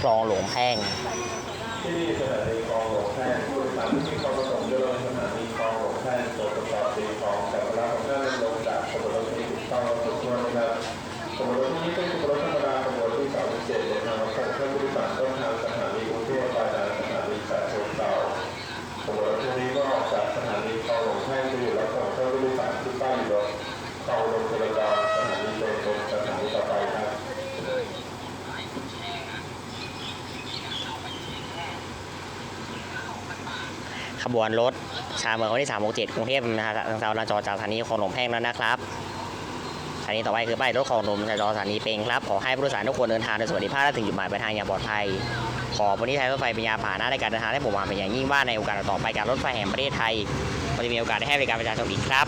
คลองหลวงแพ่งที่สถานีคลองหลวงแพ่งผู้โดยสารที่มีควาประสงค์จะลงสถานีคลองหลวงแพ่งโดยประกอบตีคลองแต่เวลาของท่านลงจากขบวนรถที่ถูกต้องและถูกต้องนะครับขบวนรถที่นี้เป็นขบวนรถธรรมดาขบวนที่37เดินทางมาส่งท่านผู้โดยสารต้นทางสถานีกรุงเทพปลายทางสถานีฉะเชิงเทราขบวนรถที่นี้ก็ออกจากสถานีคลองหลวงแพ่งไปอยู่รับส่งท่านผู้โดยสารที่ป้ายรถคลองลงจราจรสถานีเป็นเป็นสถานีต่อไปครับ ขบวนรถชาเมืองวันที่367กรุงเทพนะฮะทางเซาลาจอจากสถานีของหลวงแพ่งแล้วนะครับสถานีต่อไปคือป้ายรถของหลวงจราจสถานีเปงครับขอให้ผู้โดยสารทุกคนเดินทางโดยสวัสดิภาพและถึงจุดหมายปลายทางอย่างปลอดภัยขอวันนี้ไทยรถไฟเป็นยาผ่าหนะในการเดินทางให้ผมมาเป็นอย่างยิ่งว่าในโอกาสต่อไปการรถไฟแห่งประเทศไทยจะมีโอกาสได้ให้บริการประชาชนอีกครับ